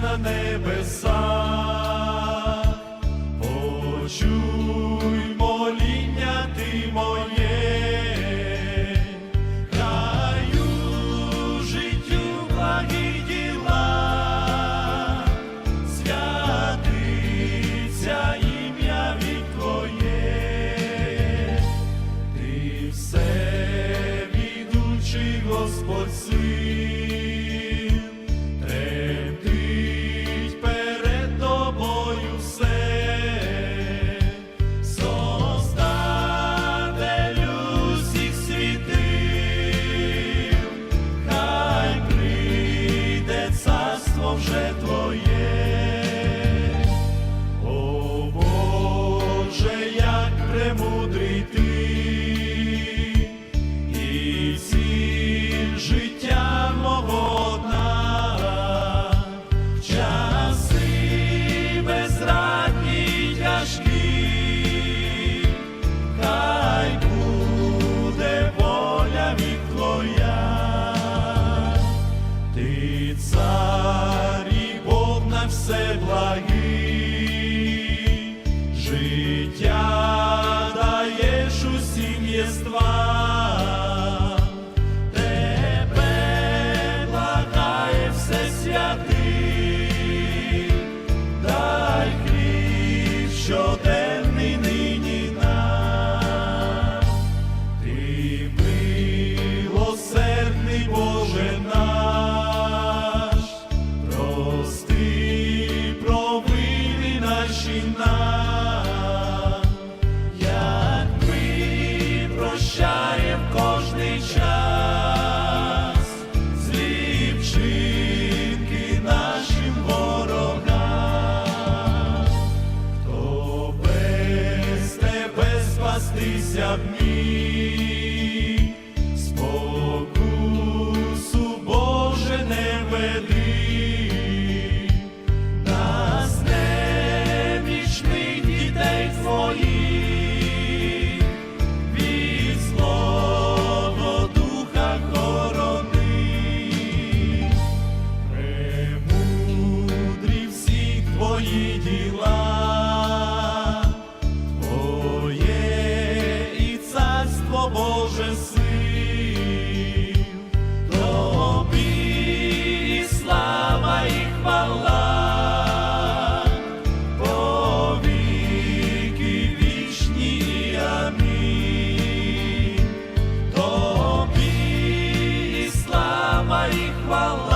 на небеса. вже твоє, о Боже, як премудрий ти, і ціль життя мого дна, часи безрадні хай буде воля від втратися в мій, спокусу Боже не веди. while